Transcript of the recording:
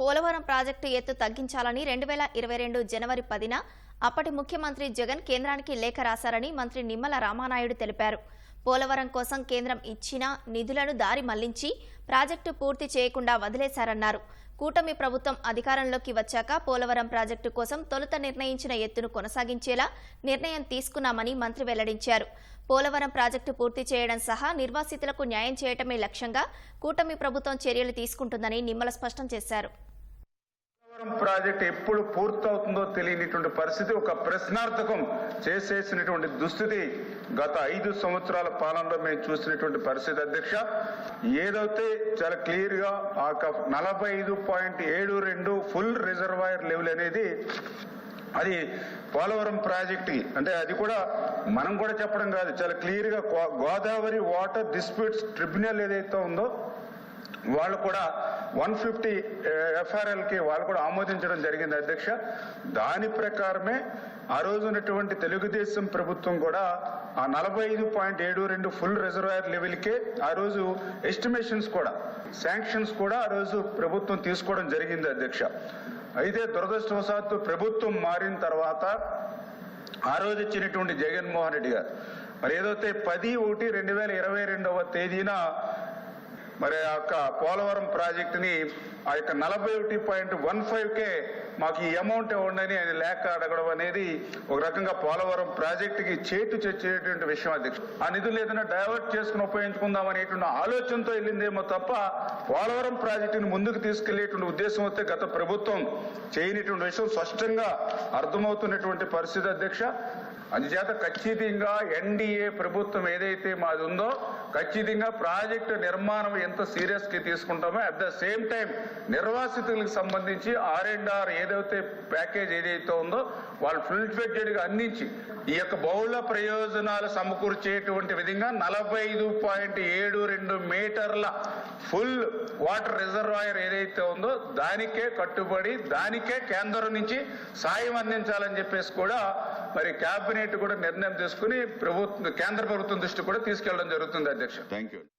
Polavaram project ఎత్తు తగ్గించాలని రెండు వేల ఇరవై రెండు జనవరి పదిన అప్పటి ముఖ్యమంత్రి జగన్ కేంద్రానికి లేఖ రాశారని మంత్రి నిమ్మల రామానాయుడు తెలిపారు. పోలవరం కోసం కేంద్రం ఇచ్చిన నిధులను దారి మళ్ళించి ప్రాజెక్టు పూర్తి చేయకుండా వదిలేశారన్నారు. కూటమి ప్రభుత్వం అధికారంలోకి వచ్చాక పోలవరం ప్రాజెక్టు కోసం తొలుత నిర్ణయించిన ఎత్తును కొనసాగించేలా నిర్ణయం తీసుకున్నామని మంత్రి వెల్లడించారు. పోలవరం ప్రాజెక్టు పూర్తి చేయడం సహా నిర్వాసితులకు న్యాయం చేయటమే లక్ష్యంగా కూటమి ప్రభుత్వం చర్యలు తీసుకుంటుందని నిమ్మల స్పష్టం చేశారు. పోలవరం ప్రాజెక్ట్ ఎప్పుడు పూర్తవుతుందో తెలియనిటువంటి పరిస్థితి ఒక ప్రశ్నార్థకం చేసేసినటువంటి దుస్థితి గత ఐదు సంవత్సరాల పాలనలో మేము చూసినటువంటి పరిస్థితి. అధ్యక్ష ఏదైతే చాలా క్లియర్గా ఆ నలభై ఐదు పాయింట్ ఏడు రెండు ఫుల్ రిజర్వాయర్ లెవెల్ అనేది అది పోలవరం ప్రాజెక్ట్ అంటే అది కూడా మనం కూడా చెప్పడం కాదు చాలా క్లియర్గా గోదావరి వాటర్ డిస్ప్యూట్స్ ట్రిబ్యునల్ ఏదైతే ఉందో వాళ్ళు కూడా వన్ ఫిఫ్టీ ఎఫ్ఆర్ఎల్కి వాళ్ళు కూడా ఆమోదించడం జరిగింది అధ్యక్ష. దాని ప్రకారమే ఆ రోజు ఉన్నటువంటి తెలుగుదేశం ప్రభుత్వం కూడా ఆ నలభై ఐదు పాయింట్ ఏడు రెండు ఫుల్ రిజర్వాయర్ లెవెల్కే ఆ రోజు ఎస్టిమేషన్స్ కూడా శాంక్షన్స్ కూడా ఆ రోజు ప్రభుత్వం తీసుకోవడం జరిగింది అధ్యక్ష. అయితే దురదృష్టవశాత్తు ప్రభుత్వం మారిన తర్వాత ఆ రోజు ఇచ్చినటువంటి జగన్మోహన్ రెడ్డి గారు మరి ఏదైతే పది ఒకటి రెండు వేల ఇరవై రెండవ తేదీన మరి ఆ యొక్క పోలవరం ప్రాజెక్టుని ఆ యొక్క నలభై ఒకటి పాయింట్ వన్ ఫైవ్ కే మాకు ఈ అమౌంట్ ఇవ్వండి ఆయన లేక అడగడం అనేది ఒక రకంగా పోలవరం ప్రాజెక్టుకి చేటు చచ్చేటువంటి విషయం అధ్యక్షుడు ఆ నిధులు ఏదైనా డైవర్ట్ చేసుకుని ఉపయోగించుకుందాం అనేటువంటి ఆలోచనతో వెళ్ళిందేమో తప్ప పోలవరం ప్రాజెక్టుని ముందుకు తీసుకెళ్ళేటువంటి ఉద్దేశం అయితే గత ప్రభుత్వం చేయనటువంటి విషయం స్పష్టంగా అర్థమవుతున్నటువంటి పరిస్థితి అధ్యక్ష. అందుచేత ఖచ్చితంగా ఎన్డీఏ ప్రభుత్వం ఏదైతే మాది ఉందో ఖచ్చితంగా ప్రాజెక్టు నిర్మాణం ఎంత సీరియస్గా తీసుకుంటామో అట్ ద సేమ్ టైం నిర్వాసితులకు సంబంధించి ఆర్ అండ్ ఆర్ ఏదైతే ప్యాకేజ్ ఏదైతే ఉందో వాళ్ళు ఫుల్ ఫ్లెడ్జెడ్గా అందించి ఈ యొక్క బహుళ ప్రయోజనాలు సమకూర్చేటువంటి విధంగా నలభై ఐదు పాయింట్ ఏడు రెండు మీటర్ల ఫుల్ వాటర్ రిజర్వాయర్ ఏదైతే ఉందో దానికే కట్టుబడి దానికే కేంద్రం నుంచి సాయం అందించాలని చెప్పేసి కూడా మరి కేబినెట్ కూడా నిర్ణయం తీసుకుని ప్రభుత్వం కేంద్ర ప్రభుత్వం దృష్టి కూడా తీసుకెళ్ళడం జరుగుతుంది Thank you.